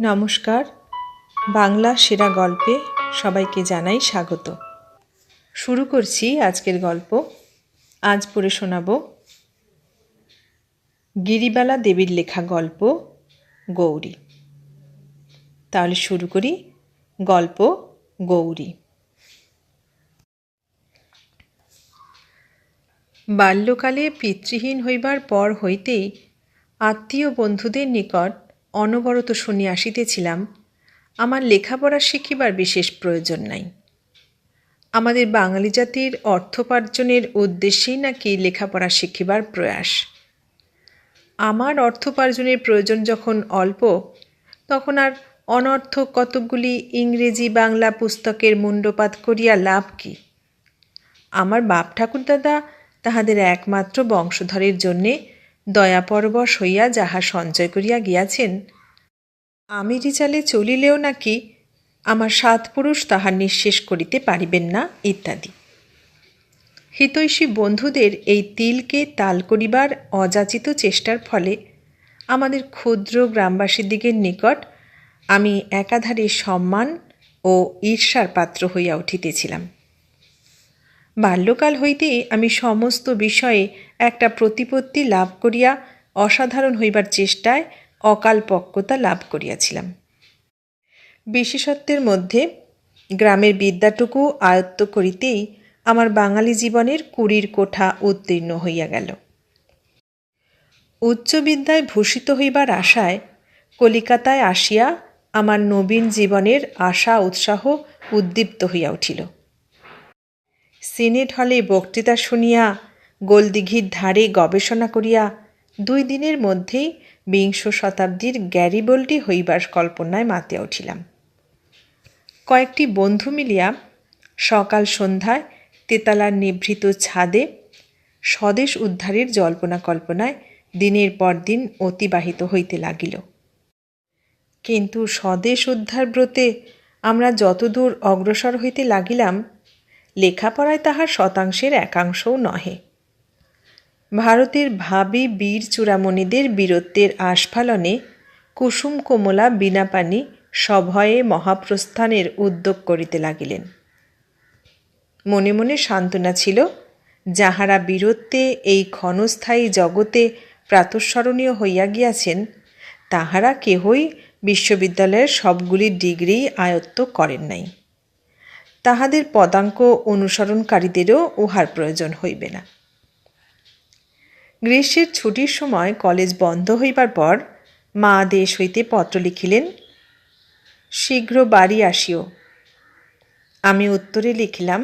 নমস্কার। বাংলা সেরা গল্পে সবাইকে জানাই স্বাগত। শুরু করছি আজকের গল্প। আজ পড়ে শোনাব গিরিবালা দেবীর লেখা গল্প, গৌরী। তাহলে শুরু করি। গল্প, গৌরী। বাল্যকালে পিতৃহীন হইবার পর হইতেই আত্মীয় বন্ধুদের নিকট অনবরত শুনিয়া আসিতেছিলাম, আমার লেখাপড়া শিখিবার বিশেষ প্রয়োজন নাই। আমাদের বাঙালি জাতির অর্থোপার্জনের উদ্দেশ্যেই নাকি লেখাপড়া শিখিবার প্রয়াস। আমার অর্থোপার্জনের প্রয়োজন যখন অল্প, তখন আর অনর্থক কতকগুলি ইংরেজি বাংলা পুস্তকের মুণ্ডপাত করিয়া লাভ কি? আমার বাপ ঠাকুরদাদা তাহাদের একমাত্র বংশধরের জন্যে দয়াপরবশ হইয়া যাহা সঞ্চয় করিয়া গিয়াছেন আমি রিচালে চলিলেও নাকি আমার সাত পুরুষ তাহা নিঃশেষ করিতে পারিবেন না, ইত্যাদি। হিতৈষী বন্ধুদের এই তিলকে তাল করিবার অযাচিত চেষ্টার ফলে আমাদের ক্ষুদ্র গ্রামবাসীদিগের নিকট আমি একাধারে সম্মান ও ঈর্ষার পাত্র হইয়া উঠিতেছিলাম। বাল্যকাল হইতেই আমি সমস্ত বিষয়ে একটা প্রতিপত্তি লাভ করিয়া অসাধারণ হইবার চেষ্টায় অকালপক্কতা লাভ করিয়াছিলাম। বিশেষত্বের মধ্যে গ্রামের বিদ্যাটুকু আয়ত্ত করিতেই আমার বাঙালি জীবনের কুড়ির কোঠা উত্তীর্ণ হইয়া গেল। উচ্চবিদ্যায় ভূষিত হইবার আশায় কলিকাতায় আসিয়া আমার নবীন জীবনের আশা উৎসাহ উদ্দীপ্ত হইয়া উঠিল। সিনেট হলে বক্তৃতা শুনিয়া, গোলদিঘির ধারে গবেষণা করিয়া, দুই দিনের মধ্যেই বিংশ শতাব্দীর গ্যারিবোল্টি হইবার কল্পনায় মাতিয়া উঠিলাম। কয়েকটি বন্ধু মিলিয়া সকাল সন্ধ্যায় তেতালার নিভৃত ছাদে স্বদেশ উদ্ধারের জল্পনা কল্পনায় দিনের পর দিন অতিবাহিত হইতে লাগিল। কিন্তু স্বদেশ উদ্ধার ব্রতে আমরা যতদূর অগ্রসর হইতে লাগিলাম লেখাপড়ায় তাহার শতাংশের একাংশও নহে। ভারতের ভাবি বীর চূড়ামণিদের বীরত্বের আস্ফালনে কুসুম কোমলা বিনাপানি সভয়ে মহাপ্রস্থানের উদ্যোগ করিতে লাগিলেন। মনে মনে সান্ত্বনা ছিল, যাহারা বীরত্বে এই ক্ষণস্থায়ী জগতে প্রাতঃস্মরণীয় হইয়া গিয়াছেন, তাহারা কেহই বিশ্ববিদ্যালয়ের সবগুলি ডিগ্রি আয়ত্ত করেন নাই। তাহাদের পদাঙ্ক অনুসরণকারীদেরও উহার প্রয়োজন হইবে না। গ্রীষ্মের ছুটির সময় কলেজ বন্ধ হইবার পর মা দেশ হইতে পত্র লিখিলেন, শীঘ্র বাড়ি আসিও। আমি উত্তরে লিখিলাম,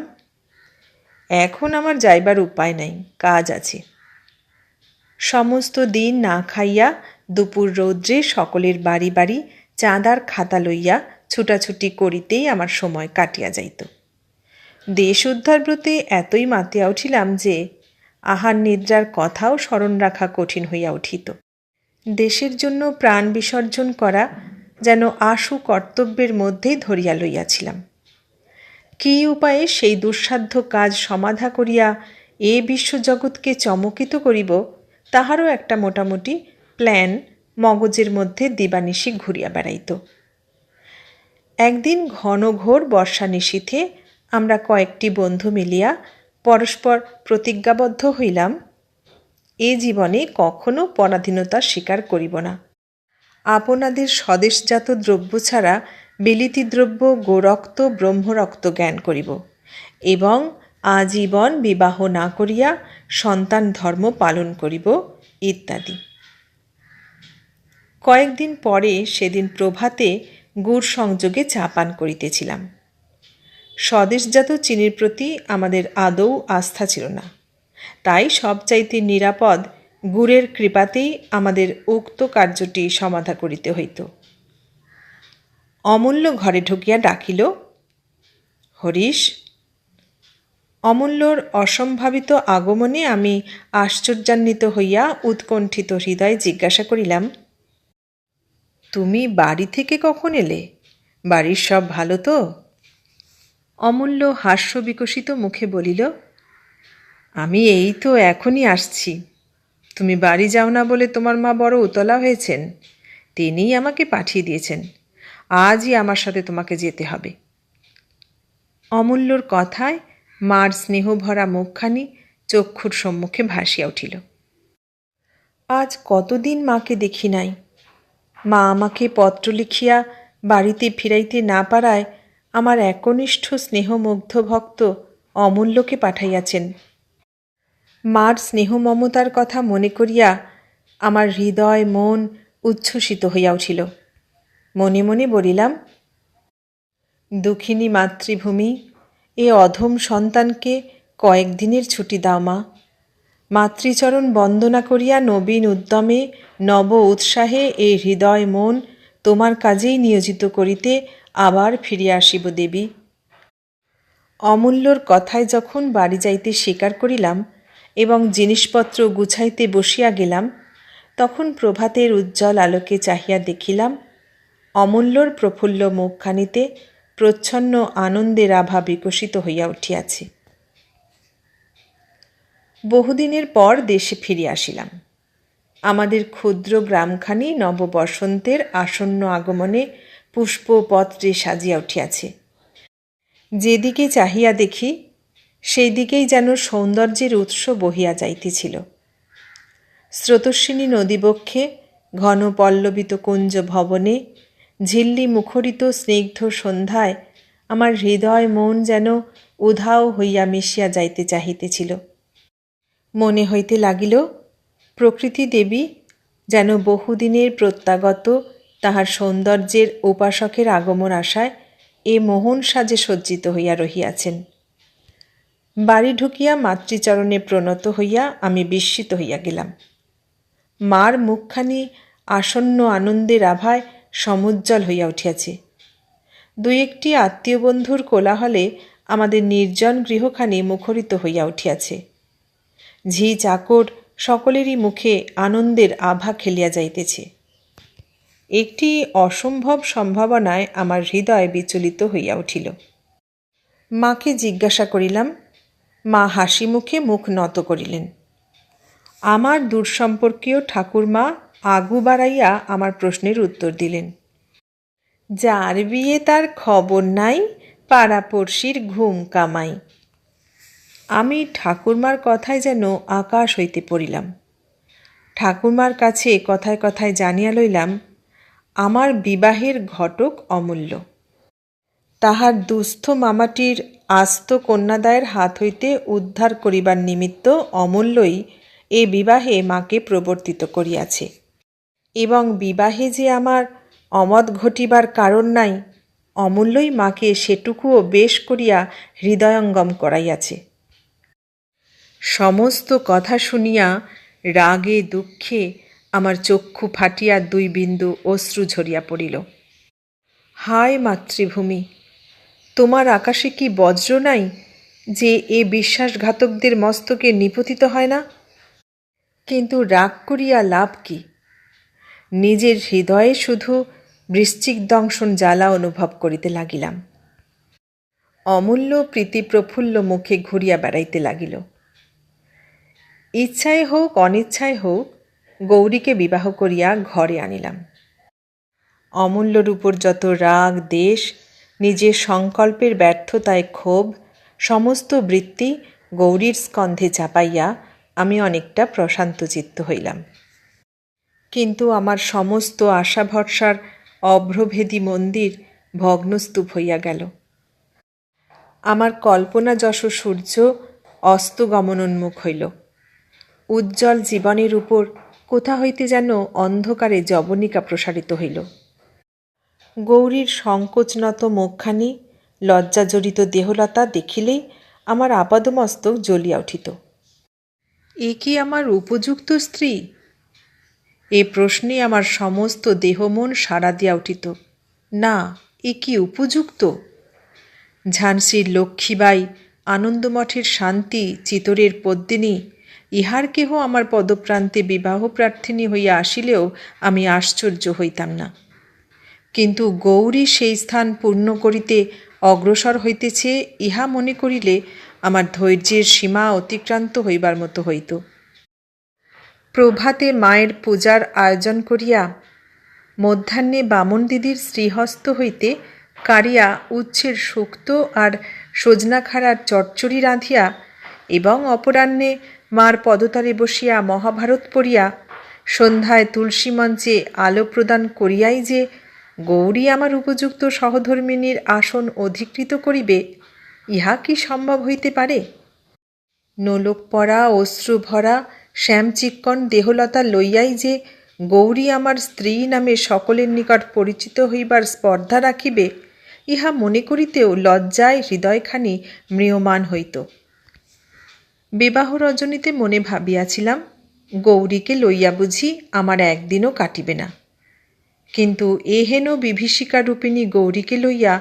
এখন আমার যাইবার উপায় নাই, কাজ আছে। সমস্ত দিন না খাইয়া দুপুর রৌদ্রে সকলের বাড়ি বাড়ি চাঁদার খাতা লইয়া ছুটাছুটি করিতেই আমার সময় কাটিয়া যাইত। দেশ উদ্ধার ব্রতে এতই মাতিয়া উঠিলাম যে, আহার নিদ্রার কথাও স্মরণ রাখা কঠিন হইয়া উঠিত। দেশের জন্য প্রাণ বিসর্জন করা যেন আশু কর্তব্যের মধ্যেই ধরিয়া লইয়াছিলাম। কি উপায়ে সেই দুঃসাধ্য কাজ সমাধা করিয়া এ বিশ্বজগৎকে চমকিত করিব, তাহারও একটা মোটামুটি প্ল্যান মগজের মধ্যে দিবানিশি ঘুরিয়া বেড়াইত। একদিন ঘন ঘোর বর্ষা নিশীথে আমরা কয়েকটি বন্ধু মিলিয়া পরস্পর প্রতিজ্ঞাবদ্ধ হইলাম, এ জীবনে কখনো পরাধীনতার স্বীকার করিব না। আপনাদের স্বদেশজাত দ্রব্য ছাড়া বিলিতি দ্রব্য, গোরক্ত, ব্রহ্মরক্ত জ্ঞান করিব এবং আজীবন বিবাহ না করিয়া সন্তান ধর্ম পালন করিব, ইত্যাদি। কয়েকদিন পরে সেদিন প্রভাতে গুড় সংযোগে চা পান করিতেছিলাম। স্বদেশজাত চিনির প্রতি আমাদের আদৌ আস্থা ছিল না। তাই সবচাইতে নিরাপদ গুড়ের কৃপাতেই আমাদের উক্ত কার্যটি সমাধা করিতে হইত। অমূল্য ঘরে ঢুকিয়া ডাকিল, হরিশ, অমূল্যর অসম্ভাবিত আগমনে আমি আশ্চর্যান্বিত হইয়া উৎকণ্ঠিত হৃদয়ে জিজ্ঞাসা করিলাম তুমি বাড়ি থেকে কখন এলে? বাড়ির সব ভালো তো? অমূল্য হাস্য বিকশিত মুখে বলিল, আমি এই তো এখনই আসছি। তুমি বাড়ি যাও না বলে তোমার মা বড় উতলা হয়েছেন। তিনিই আমাকে পাঠিয়ে দিয়েছেন। আজই আমার সাথে তোমাকে যেতে হবে। অমূল্যর কথায় মার স্নেহভরা মুখখানি চক্ষুর সম্মুখে ভাসিয়া উঠিল। আজ কতদিন মাকে দেখি নাই? মা আমাকে পত্র লিখিয়া বাড়িতে ফিরাইতে না পারায় আমার একনিষ্ঠ স্নেহমুগ্ধ ভক্ত অমূল্যকে পাঠাইয়াছেন। মার স্নেহ মমতার কথা মনে করিয়া আমার হৃদয় মন উচ্ছ্বসিত হইয়া উঠিল মনে মনে বলিলাম, দুঃখিনী মাতৃভূমি, এ অধম সন্তানকে কয়েকদিনের ছুটি দাও মা। মাতৃচরণ বন্দনা করিয়া নবীন উদ্যমে, নব উৎসাহে এই হৃদয় মন তোমার কাজেই নিয়োজিত করিতে আবার ফিরিয়া আসিব দেবী। অমূল্যর কথায় যখন বাড়ি যাইতে স্বীকার করিলাম এবং জিনিসপত্র গুছাইতে বসিয়া গেলাম, তখন প্রভাতের উজ্জ্বল আলোকে চাহিয়া দেখিলাম, অমূল্যর প্রফুল্ল মুখখানিতে প্রচ্ছন্ন আনন্দের আভা বিকশিত হইয়া উঠিয়াছে। বহুদিনের পর দেশে ফিরে আসিলাম। আমাদের ক্ষুদ্র গ্রামখানি নববসন্তের আসন্ন আগমনে পুষ্পপত্রে সাজিয়া উঠিয়াছে। যেদিকে চাহিয়া দেখি সেই দিকেই যেন সৌন্দর্যের উৎস বহিয়া যাইতেছিল। স্রোতস্বিনী নদীবক্ষে ঘন পল্লবিত কুঞ্জ ভবনে ঝিল্লি মুখরিত স্নিগ্ধ সন্ধ্যায় আমার হৃদয় মন যেন উধাও হইয়া মিশিয়া যাইতে চাহিতেছিল। মনে হইতে লাগিল, প্রকৃতি দেবী যেন বহুদিনের প্রত্যাগত তাহার সৌন্দর্যের উপাসকের আগমন আশায় এ মোহন সাজে সজ্জিত হইয়া রহিয়াছেন। বাড়ি ঢুকিয়া মাতৃচরণে প্রণত হইয়া আমি বিস্মিত হইয়া গেলাম। মার মুখখানি আসন্ন আনন্দের আভায় সমুজ্জ্বল হইয়া উঠিয়াছে। দুই একটি আত্মীয় বন্ধুর কোলাহলে আমাদের নির্জন গৃহখানি মুখরিত হইয়া উঠিয়াছে। ঝি চাকর সকলেরই মুখে আনন্দের আভা খেলিয়া যাইতেছে। একটি অসম্ভব সম্ভাবনায় আমার হৃদয় বিচলিত হইয়া উঠিল। মাকে জিজ্ঞাসা করিলাম, মা হাসি মুখে মুখ নত করিলেন। আমার দূরসম্পর্কীয় ঠাকুরমা আগু বাড়াইয়া আমার প্রশ্নের উত্তর দিলেন, যার বিয়ে তার খবর নাই, পাড়াপড়শির ঘুম কামাই। আমি ঠাকুরমার কথায় যেন আকাশ হইতে পড়িলাম। ঠাকুরমার কাছে কথায় কথায় জানিয়া লইলাম, আমার বিবাহের ঘটক অমূল্য। তাহার দুস্থ মামাটির আস্ত কন্যাদায়ের হাত হইতে উদ্ধার করিবার নিমিত্ত অমূল্যই এ বিবাহে মাকে প্রবর্তিত করিয়াছে। এবং বিবাহে যে আমার অমত ঘটিবার কারণ নাই, অমূল্যই মাকে সেটুকুও বেশ করিয়া হৃদয়ঙ্গম করাইয়াছে। সমস্ত কথা শুনিয়া রাগে দুঃখে আমার চক্ষু ফাটিয়া দুই বিন্দু অশ্রু ঝরিয়া পড়িল। হায় মাতৃভূমি, তোমার আকাশে কি বজ্র নাই যে এ বিশ্বাসঘাতকদের মস্তকে নিপতিত হয় না? কিন্তু রাগ করিয়া লাভ কি? নিজের হৃদয়ে শুধু বৃশ্চিক দংশন জ্বালা অনুভব করিতে লাগিলাম। অমূল্য প্রীতি প্রফুল্ল মুখে ঘুরিয়া বেড়াইতে লাগিল। ইচ্ছায় হোক অনিচ্ছায় হোক, গৌরীকে বিবাহ করিয়া ঘরে আনিলাম। অমূল্যর উপর যত রাগ, দেশ, নিজের সংকল্পের ব্যর্থতায় ক্ষোভ, সমস্ত বৃত্তি গৌরীর স্কন্ধে চাপাইয়া আমি অনেকটা প্রশান্ত চিত্ত হইলাম। কিন্তু আমার সমস্ত আশা ভরসার অভ্রভেদী মন্দির ভগ্নস্তূপ হইয়া গেল। আমার কল্পনা যশ সূর্য অস্তগমনোন্মুখ হইল। উজ্জ্বল জীবনের উপর কোথা হইতে যেন অন্ধকারে জবনিকা প্রসারিত হইল। গৌরীর সংকোচনত মুখখানি, লজ্জাজড়িত দেহলতা দেখিলেই আমার আপাদমস্তক জ্বলিয়া উঠিত। এ কি আমার উপযুক্ত স্ত্রী? এ প্রশ্নে আমার সমস্ত দেহমন সাড়া দিয়া উঠিত। না, এ কি উপযুক্ত? ঝানসির লক্ষ্মীবাই আনন্দমঠের শান্তি চিতরের পদ্মিনী ইহার কেহ আমার পদপ্রান্তে বিবাহ প্রার্থিনী হইয়া আসিলেও আমি আশ্চর্য হইতাম না। কিন্তু গৌরী সেই স্থান পূর্ণ করিতে অগ্রসর হইতেছে, ইহা মনে করিলে আমার ধৈর্যের সীমা অতিক্রান্ত হইবার মতো হইত। প্রভাতে মায়ের পূজার আয়োজন করিয়া মধ্যাহ্নে বামন দিদির শ্রীহস্ত হইতে কারিয়া উচ্ছের শুক্ত আর সজনাখাড়ার চটচড়ি রাঁধিয়া এবং অপরাহ্নে মার পদতলে বসিয়া মহাভারত পড়িয়া সন্ধ্যায় তুলসী মঞ্চে আলো প্রদান করিয়াই যে গৌরী আমার উপযুক্ত সহধর্মিণীর আসন অধিকৃত করিবে, ইহা কি সম্ভব হইতে পারে? নোলক পরা অশ্রু ভরা শ্যামচিক্কণ, দেহলতা লইয়াই যে গৌরী আমার স্ত্রী নামে সকলের নিকট পরিচিত হইবার স্পর্ধা রাখিবে, ইহা মনে করিতেও লজ্জায় হৃদয়খানি ম্রিয়মান হইত। বিবাহ রজনীতে মনে ভাবিয়াছিলাম, গৌরীকে লইয়া বুঝি আমার একদিনও কাটিবে না। কিন্তু এহেন বিভীষিকা রূপিণী গৌরীকে লইয়া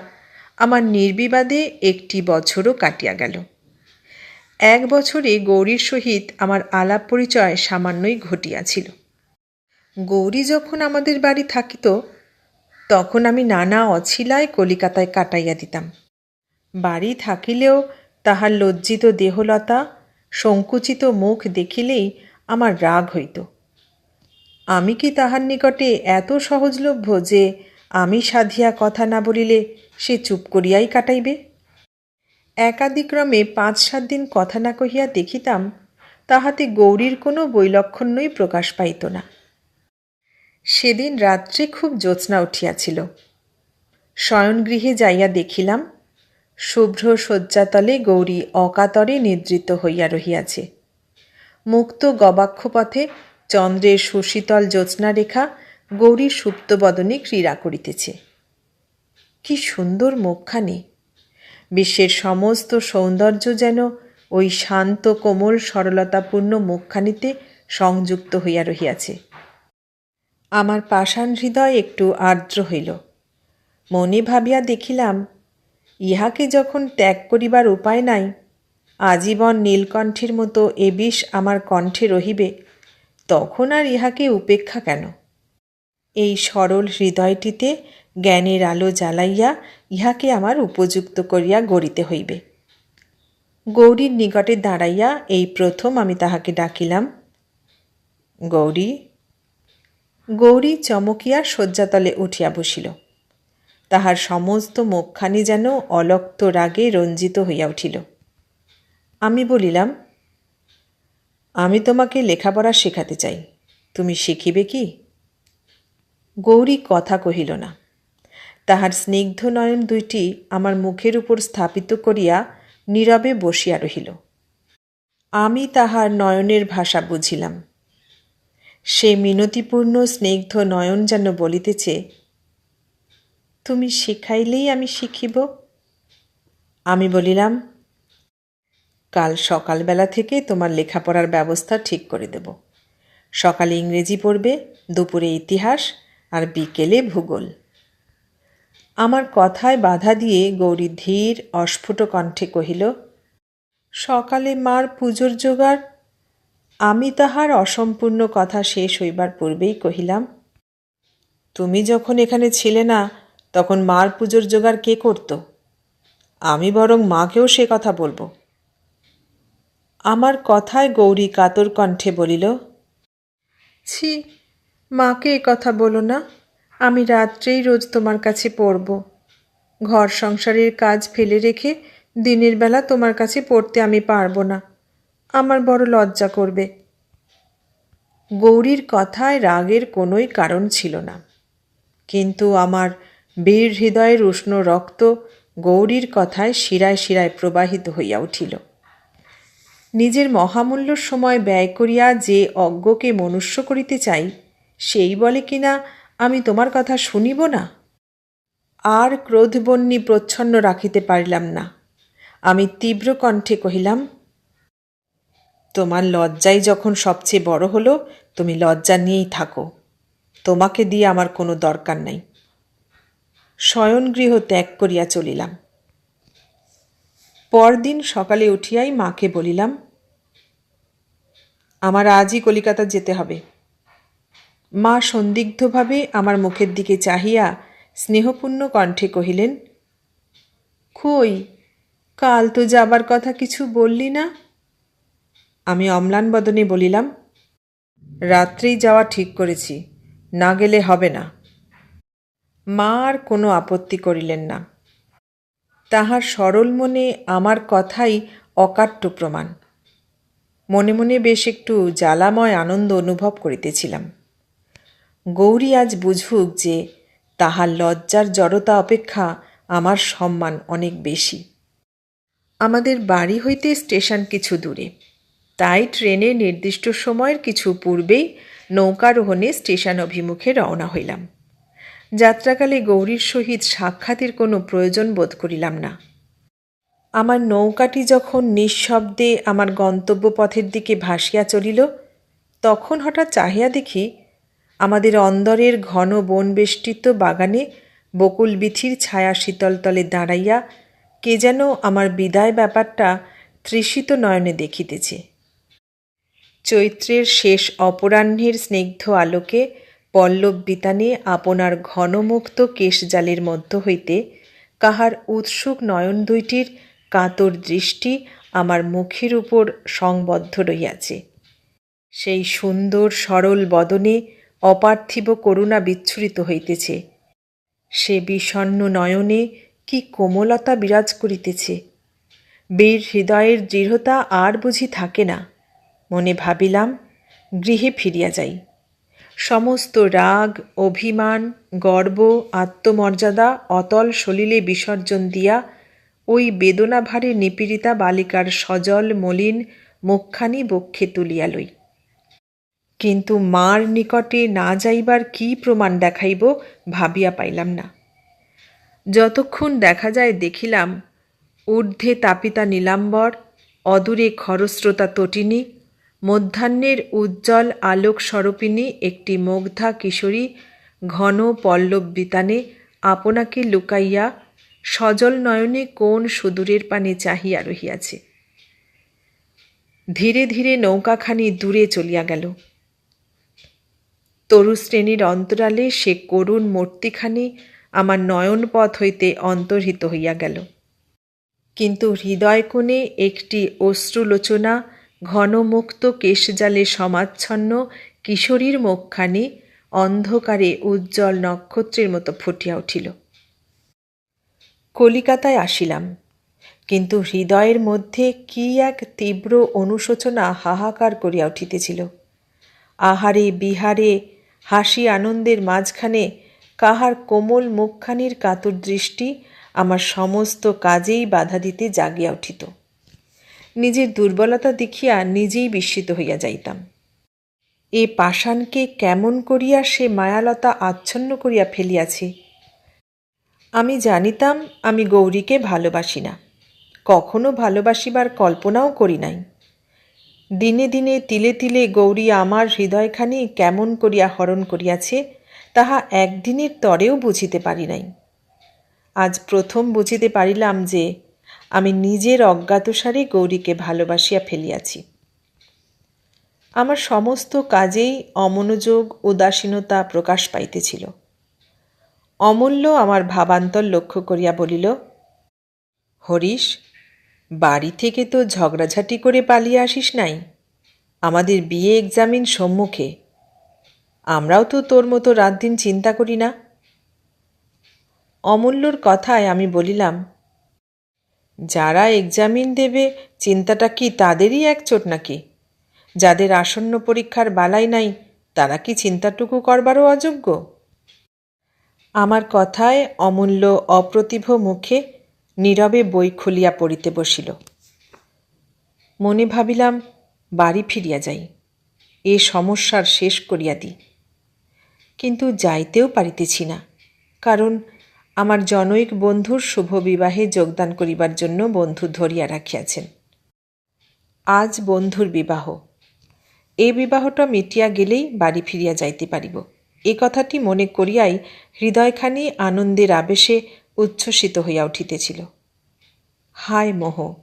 আমার নির্বিবাদে একটি বছরও কাটিয়া গেল। এক বছরে গৌরীর সহিত আমার আলাপ পরিচয় সামান্যই ঘটিয়াছিল। গৌরী যখন আমাদের বাড়ি থাকিত, তখন আমি নানা অছিলায় কলিকাতায় কাটাইয়া দিতাম। বাড়ি থাকিলেও তাহার লজ্জিত দেহলতা সংকুচিত মুখ দেখিলেই আমার রাগ হইত। আমি কি তাহার নিকটে এত সহজলভ্য যে আমি সাধিয়া কথা না বলিলে সে চুপ করিয়াই কাটাইবে? একাদিক্রমে পাঁচ সাত দিন কথা না কহিয়া দেখিতাম, তাহাতে গৌরীর কোনো বৈলক্ষণ্যই প্রকাশ পাইত না। সেদিন রাত্রে খুব জ্যোৎস্না উঠিয়াছিল। শয়নগৃহে যাইয়া দেখিলাম শুভ্র শয্যাতলে গৌরী অকাতরে নিদ্রিত হইয়া রহিয়াছে। মুক্ত গবাক্ষপথে চন্দ্রের সুশীতল জ্যোৎস্না রেখা গৌরীর সুপ্তবদনে ক্রীড়া করিতেছে। কি সুন্দর মুখখানি। বিশ্বের সমস্ত সৌন্দর্য যেন ওই শান্ত কোমল সরলতাপূর্ণ মুখখানিতে সংযুক্ত হইয়া রহিয়াছে। আমার পাষাণ হৃদয় একটু আর্দ্র হইল। মনে ভাবিয়া দেখিলাম ইহাকে যখন ত্যাগ করিবার উপায় নাই, আজীবন নীলকণ্ঠের মতো এ বিষ আমার কণ্ঠে রহিবে, তখন আর ইহাকে উপেক্ষা কেন? এই সরল হৃদয়টিতে জ্ঞানের আলো জ্বালাইয়া ইহাকে আমার উপযুক্ত করিয়া গড়িতে হইবে। গৌরীর নিকটে দাঁড়াইয়া এই প্রথম আমি তাহাকে ডাকিলাম, গৌরী গৌরী চমকিয়া শয্যাতলে উঠিয়া বসিল। তাহার সমস্ত মুখখানি যেন অলক্ত রাগে রঞ্জিত হইয়া উঠিল। আমি বলিলাম, আমি তোমাকে লেখাপড়া শেখাতে চাই, তুমি শিখিবে কি? গৌরী কথা কহিল না। তাহার স্নিগ্ধ নয়ন দুইটি আমার মুখের উপর স্থাপিত করিয়া নীরবে বসিয়া রহিল। আমি তাহার নয়নের ভাষা বুঝিলাম। সে মিনতিপূর্ণ স্নিগ্ধ নয়ন যেন বলিতেছে তুমি শিখাইলেই আমি শিখিব। আমি বলিলাম, কাল সকালবেলা থেকে তোমার লেখাপড়ার ব্যবস্থা ঠিক করে দেব। সকালে ইংরেজি পড়বে, দুপুরে ইতিহাস আর বিকেলে ভূগোল। আমার কথায় বাধা দিয়ে গৌরী ধীর, অস্ফুট কণ্ঠে কহিল, সকালে মার পুজোর জোগাড়। আমি তাহার অসম্পূর্ণ কথা শেষ হইবার পূর্বেই কহিলাম, তুমি যখন এখানে ছিলে না তখন মার পুজোর জোগাড় কে করত? আমি বরং মাকেও সে কথা বলব। আমার কথায় গৌরী কাতর কণ্ঠে বলিল, ছি, মাকে এ কথা বলো না, আমি রাত্রেই রোজ তোমার কাছে পড়ব। ঘর সংসারের কাজ ফেলে রেখে দিনের বেলা তোমার কাছে পড়তে আমি পারব না, আমার বড় লজ্জা করবে। গৌরীর কথায় রাগের কোনোই কারণ ছিল না। কিন্তু আমার বীর হৃদয়ের উষ্ণ রক্ত গৌরীর কথায় শিরায় শিরায় প্রবাহিত হইয়া উঠিল। নিজের মহামূল্য সময় ব্যয় করিয়া যে অজ্ঞকে মনুষ্য করিতে চাই, সেই বলে কিনা আমি তোমার কথা শুনিব না? আর ক্রোধবন্যী প্রচ্ছন্ন রাখিতে পারিলাম না। আমি তীব্র কণ্ঠে কহিলাম, তোমার লজ্জাই যখন সবচেয়ে বড় হলো, তুমি লজ্জা নিয়েই থাকো। তোমাকে দিয়ে আমার কোনো দরকার নাই। শয়নগৃহ ত্যাগ করিয়া চলিলাম। পরদিন সকালে উঠিয়াই মাকে বলিলাম, আমার আজই কলিকাতা যেতে হবে। মা সন্দিগ্ধভাবে আমার মুখের দিকে চাহিয়া স্নেহপূর্ণ কণ্ঠে কহিলেন, কই, কাল তো যাবার কথা কিছু বললি না? আমি অম্লান বদনে বলিলাম, রাত্রেই যাওয়া ঠিক করেছি, না গেলে হবে না। মা আর কোনো আপত্তি করিলেন না। তাহার সরল মনে আমার কথাই অকাট্য প্রমাণ। মনে মনে বেশ একটু জ্বালাময় আনন্দ অনুভব করিতেছিলাম। গৌরী আজ বুঝুক যে তাহার লজ্জার জড়তা অপেক্ষা আমার সম্মান অনেক বেশি। আমাদের বাড়ি হইতে স্টেশন কিছু দূরে। তাই ট্রেনে নির্দিষ্ট সময়ের কিছু পূর্বেই নৌকারোহণে স্টেশন অভিমুখে রওনা হইলাম। যাত্রাকালে গৌরীর সহিত সাক্ষাতের কোনো প্রয়োজন বোধ করিলাম না। আমার নৌকাটি যখন নিঃশব্দে আমার গন্তব্য পথের দিকে ভাসিয়া চলিল, তখন হঠাৎ চাহিয়া দেখি আমাদের অন্দরের ঘন বনবেষ্টিত বাগানে বকুল বিথির ছায়া শীতলতলে দাঁড়াইয়া কে যেন আমার বিদায় ব্যাপারটা তৃষিত নয়নে দেখিতেছে। চৈত্রের শেষ অপরাহ্নের স্নিগ্ধ আলোকে পল্লব বিতানে আপনার ঘনমুক্ত কেশজালের মধ্য হইতে কাহার উৎসুক নয়ন দুইটির কাতর দৃষ্টি আমার মুখের উপর সংবদ্ধ রইয়াছে সেই সুন্দর সরল বদনে অপার্থিব করুণা বিচ্ছুরিত হইতেছে। সে বিষণ্ন নয়নে কি কোমলতা বিরাজ করিতেছে? বীর হৃদয়ের দৃঢ়তা আর বুঝি থাকে না। মনে ভাবিলাম, গৃহে ফিরিয়া যাই। সমস্ত রাগ, অভিমান, গর্ব, আত্মমর্যাদা, অতল সলিলে বিসর্জন দিয়া ওই বেদনাভারে নিপীড়িতা বালিকার সজল, মলিন, মুখখানি বক্ষে তুলিয়া লই। কিন্তু মার নিকটে না যাইবার কি প্রমাণ দেখাইব ভাবিয়া পাইলাম না। যতক্ষণ দেখা যায় দেখিলাম, ঊর্ধ্বে তাপিতা নীলাম্বর, অদূরে খরস্রোতা তটিনী মধ্যাহ্নের উজ্জ্বল আলোক স্বরূপিনী একটি মুগ্ধা কিশোরী ঘন পল্লব বিতানে আপনাকে লুকাইয়া সজল নয়নে কোন সুদূরের পানে চাহিয়া রহিয়াছে। ধীরে ধীরে নৌকাখানি দূরে চলিয়া গেল। তরু শ্রেণির অন্তরালে সে করুণ মূর্তিখানি আমার নয়নপথ হইতে অন্তর্হিত হইয়া গেল। কিন্তু হৃদয় কোণে একটি অশ্রুলোচনা ঘনমুক্ত কেশজালে সমাচ্ছন্ন কিশোরীর মুখখানি অন্ধকারে উজ্জ্বল নক্ষত্রের মতো ফুটিয়া উঠিল। কলিকাতায় আসিলাম, কিন্তু হৃদয়ের মধ্যে কি এক তীব্র অনুশোচনা হাহাকার করিয়া উঠিতেছিল। আহারে বিহারে হাসি আনন্দের মাঝখানে কাহার কোমল মুখখানির কাতর দৃষ্টি আমার সমস্ত কাজেই বাধা দিতে জাগিয়া উঠিত। নিজের দুর্বলতা দেখিয়া নিজেই বিস্মিত হইয়া যাইতাম। এ পাষাণকে কেমন করিয়া সে মায়ালতা আচ্ছন্ন করিয়া ফেলিয়াছে? আমি জানিতাম, আমি গৌরীকে ভালোবাসি না। কখনো ভালোবাসিবার কল্পনাও করি নাই। দিনে দিনে তিলে তিলে গৌরী আমার হৃদয়খানি কেমন করিয়া হরণ করিয়াছে, তাহা একদিনের তরেও বুঝিতে পারি নাই। আজ প্রথম বুঝিতে পারিলাম যে আমি নিজের অজ্ঞাতসারে গৌরীকে ভালোবাসিয়া ফেলিয়াছি। আমার সমস্ত কাজেই অমনোযোগ, উদাসীনতা প্রকাশ পাইতেছিল। অমূল্য আমার ভাবান্তর লক্ষ্য করিয়া বলিল, হরিশ, বাড়ি থেকে তো ঝগড়াঝাটি করে পালিয়ে আসিস নাই। আমাদের বিয়ে এক্সামিন সম্মুখে। আমরাও তো তোর মতো রাত দিন চিন্তা করি না। অমূল্যর কথায় আমি বলিলাম যারা এক্সামিন দেবে, চিন্তাটা কি তাদেরই একচোট নাকি? যাদের আসন্ন পরীক্ষার বালাই নাই, তারা কি চিন্তাটুকু করবারও অযোগ্য? আমার কথায় অমূল্য অপ্রতিভ মুখে নীরবে বই খুলিয়া পড়িতে বসিল। মনে ভাবিলাম, বাড়ি ফিরিয়া যাই, এ সমস্যার শেষ করিয়া দিই। কিন্তু যাইতেও পারিতেছি না, কারণ আমার জনৈক বন্ধুর শুভ বিবাহে যোগদান করিবার জন্য বন্ধু ধরিয়া রাখিয়াছেন। আজ বন্ধুর বিবাহ। এই বিবাহটা মিটিয়া গেলেই বাড়ি ফিরিয়া যাইতে পারিব। এ কথাটি মনে করিয়াই হৃদয়খানি আনন্দের আবেশে উচ্ছ্বসিত হইয়া উঠিতেছিল। হায় মোহ!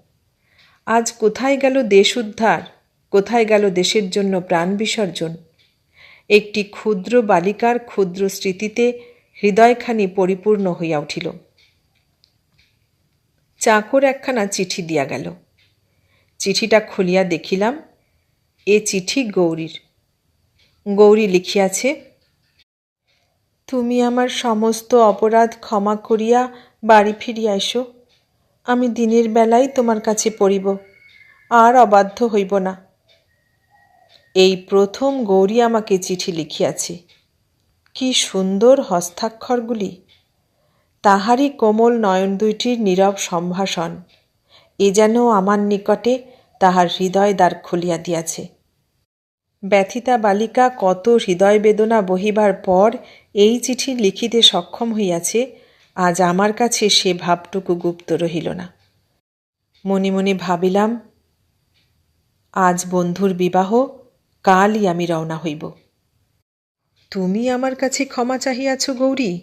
আজ কোথায় গেল দেশ উদ্ধার, কোথায় গেল দেশের জন্য প্রাণ বিসর্জন? একটি ক্ষুদ্র বালিকার ক্ষুদ্র স্মৃতিতে হৃদয়খানি পরিপূর্ণ হইয়া উঠিল। চাকর একখানা চিঠি দিয়া গেল। চিঠিটা খুলিয়া দেখিলাম, এ চিঠি গৌরীর। গৌরী লিখিয়াছে, তুমি আমার সমস্ত অপরাধ ক্ষমা করিয়া বাড়ি ফিরিয়া এসো। আমি দিনের বেলায় তোমার কাছে পড়িব, আর অবাধ্য হইব না। এই প্রথম গৌরী আমাকে চিঠি লিখিয়াছে। কি সুন্দর হস্তাক্ষরগুলি। তাহারই কোমল নয়ন দুইটির নীরব সম্ভাষণ। এ যেন আমার নিকটে তাহার হৃদয় দ্বার খুলিয়া দিয়াছে। ব্যথিতা বালিকা কত হৃদয় বেদনা বহিবার পর এই চিঠি লিখিতে সক্ষম হইয়াছে, আজ আমার কাছে সে ভাবটুকু গুপ্ত রহিল না। মনে মনে ভাবিলাম, আজ বন্ধুর বিবাহ, কালই আমি রওনা হইব। তুমি আমার কাছে ক্ষমা চাহিয়াছ গৌরী।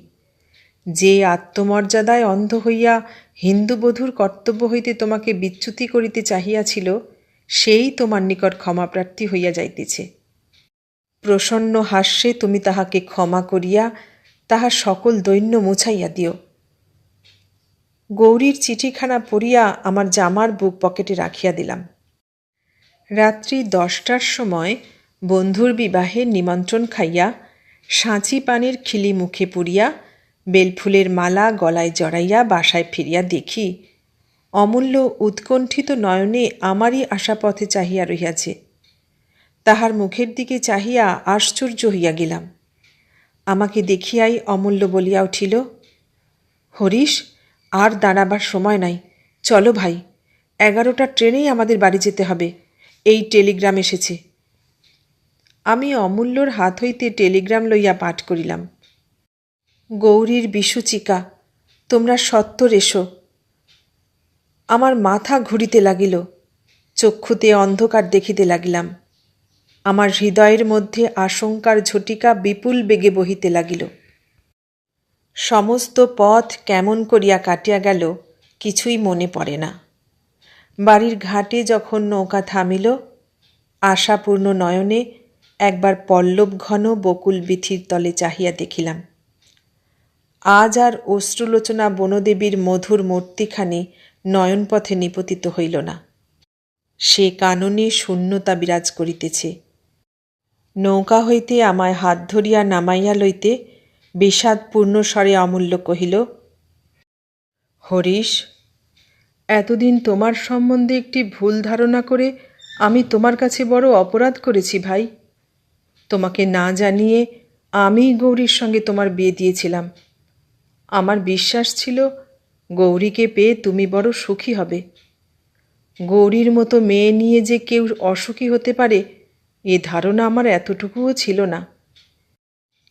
যে আত্মমর্যাদায় অন্ধ হইয়া হিন্দু বধূর কর্তব্য হইতে তোমাকে বিচ্যুতি করিতে চাহিয়াছিল, সেই তোমার নিকট ক্ষমাপ্রার্থী হইয়া যাইতেছে। প্রসন্ন হাস্যে তুমি তাহাকে ক্ষমা করিয়া তাহার সকল দৈন্য মুছাইয়া দিও। গৌরীর চিঠিখানা পড়িয়া আমার জামার বুক পকেটে রাখিয়া দিলাম। রাত্রি দশটার সময় বন্ধুর বিবাহে নিমন্ত্রণ খাইয়া সাঁচি পানের খিলি মুখে পুরিয়া বেলফুলের মালা গলায় জড়াইয়া বাসায় ফিরিয়া দেখি, অমূল্য উৎকণ্ঠিত নয়নে আমারই আশাপথে চাহিয়া রহিয়াছে। তাহার মুখের দিকে চাহিয়া আশ্চর্য হইয়া গেলাম। আমাকে দেখিয়াই অমূল্য বলিয়া উঠিল, হরিশ, আর দাঁড়াবার সময় নাই। চলো ভাই, এগারোটা ট্রেনেই আমাদের বাড়ি যেতে হবে। এই টেলিগ্রাম এসেছে। আমি অমূল্যর হাত হইতে টেলিগ্রাম লইয়া পাঠ করিলাম। গৌরীর বিশুচিকা তোমরা সত্তর এসো। আমার মাথা ঘুরিতে লাগিল, চক্ষুতে অন্ধকার দেখিতে লাগিলাম। আমার হৃদয়ের মধ্যে আশঙ্কার ঝটিকা বিপুল বেগে বহিতে লাগিল। সমস্ত পথ কেমন করিয়া কাটিয়া গেল কিছুই মনে পড়ে না। বাড়ির ঘাটে যখন নৌকা থামিল, আশাপূর্ণ নয়নে একবার পল্লব ঘন বকুল বিথির তলে চাহিয়া দেখিলাম। আজ আর অশ্রুলোচনা বনদেবীর মধুর মূর্তিখানি নয়নপথে নিপতিত হইল না। সে কাননে শূন্যতা বিরাজ করিতেছে। নৌকা হইতে আমায় হাত ধরিয়া নামাইয়া লইতে বিষাদপূর্ণ স্বরে অমূল্য কহিল, হরিশ, এতদিন তোমার সম্বন্ধে একটি ভুল ধারণা করে আমি তোমার কাছে বড় অপরাধ করেছি ভাই। তোমাকে না জানিয়ে আমি গৌরীর সঙ্গে তোমার বিয়ে দিয়েছিলাম। আমার বিশ্বাস ছিল গৌরীকে পেয়ে তুমি বড় সুখী হবে। গৌরীর মতো মেয়ে নিয়ে যে কেউ অসুখী হতে পারে, এ ধারণা আমার এতটুকুও ছিল না।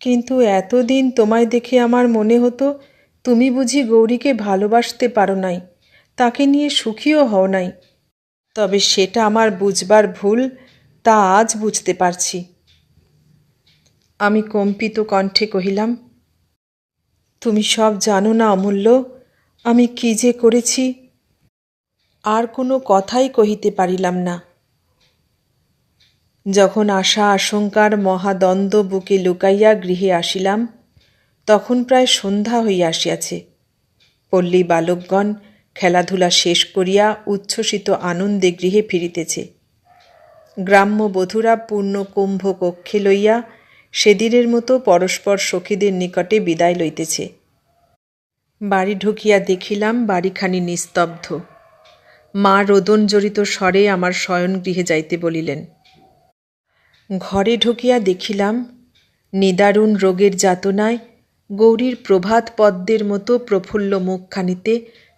কিন্তু এতদিন তোমায় দেখে আমার মনে হতো, তুমি বুঝি গৌরীকে ভালোবাসতে পারো নাই, তাকে নিয়ে সুখীও হও নাই। তবে সেটা আমার বুঝবার ভুল, তা আজ বুঝতে পারছি। আমি কম্পিত কণ্ঠে কহিলাম, তুমি সব জানো না অমূল্য, আমি কি যে করেছি? আর কোনো কথাই কহিতে পারিলাম না। যখন আশা আশঙ্কার মহাদ্বন্দ্ব বুকে লুকাইয়া গৃহে আসিলাম, তখন প্রায় সন্ধ্যা হইয়া আসিয়াছে। পল্লী বালকগণ খেলাধুলা শেষ করিয়া উচ্ছ্বসিত আনন্দে গৃহে ফিরিতেছে। গ্রাম্য বধূরা পূর্ণ কুম্ভ কক্ষে লইয়া সেদিনের মতো পরস্পর সখীদের নিকটে বিদায় লইতেছে। বাড়ি ঢুকিয়া দেখিলাম বাড়িখানি নিস্তব্ধ। মা রোদন জড়িত স্বরে আমার শয়ন গৃহে যাইতে বলিলেন, ঘরে ঢুকিয়া দেখিলাম নিদারুণ রোগের যাতনায় গৌরীর প্রভাত পদ্মের মতো প্রফুল্ল মুখখানিতে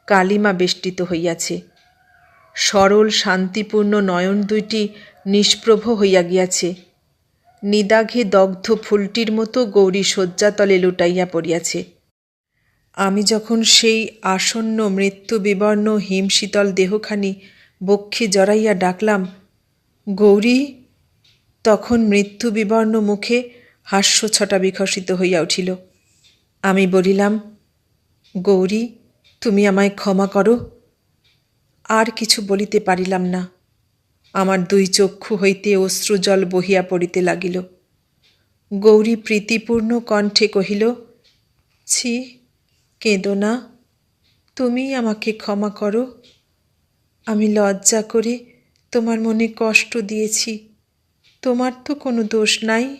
কালিমা বেষ্টিত হইয়াছে। সরল শান্তিপূর্ণ নয়ন দুইটি নিষ্প্রভ হইয়া গিয়াছে। নিদাঘে দগ্ধ ফুলটির মতো গৌরী শয্যাতলে লুটাইয়া পড়িয়াছে। আমি যখন সেই আসন্ন মৃত্যু বিবর্ণ হিমশীতল দেহখানি বক্ষে জড়াইয়া ডাকলাম, গৌরী! তখন মৃত্যু বিবর্ণ মুখে হাস্যছটা বিকশিত হইয়া উঠিল। আমি বলিলাম, গৌরী, তুমি আমায় ক্ষমা করো। আর কিছু বলিতে পারিলাম না। আমার দুই চক্ষু হইতে অশ্রুজল বহিয়া পড়িতে লাগিল। গৌরী প্রীতিপূর্ণ কণ্ঠে কহিল, ছি, কেঁদো না তুমি আমাকে ক্ষমা করো। আমি লজ্জা করে তোমার মনে কষ্ট দিয়েছি। তোমার তো কোনো দোষ নাই,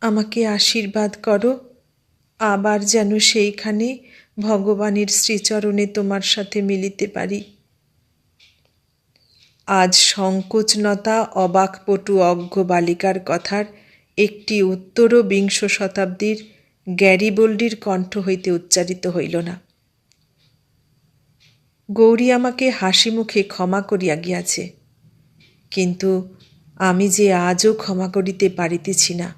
আমাকে আশীর্বাদ করো। আবার যেন সেইখানে ভগবানের শ্রীচরণে তোমার সাথে মিলিতে পারি। আজ সংকোচনতা অবাকপটু অজ্ঞ বালিকার কথার একটি উত্তর বিংশ শতাব্দীর গ্যারিবোল্ডির কণ্ঠ হইতে উচ্চারিত হইল না। গৌরী আমাকে হাসি মুখে ক্ষমা করিয়া গিয়াছে, কিন্তু আমি যে আজও ক্ষমা করিতে পারিতেছি না।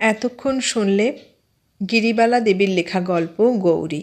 এতক্ষণ শুনলে গিরিবালা দেবীর লেখা গল্প গৌরী।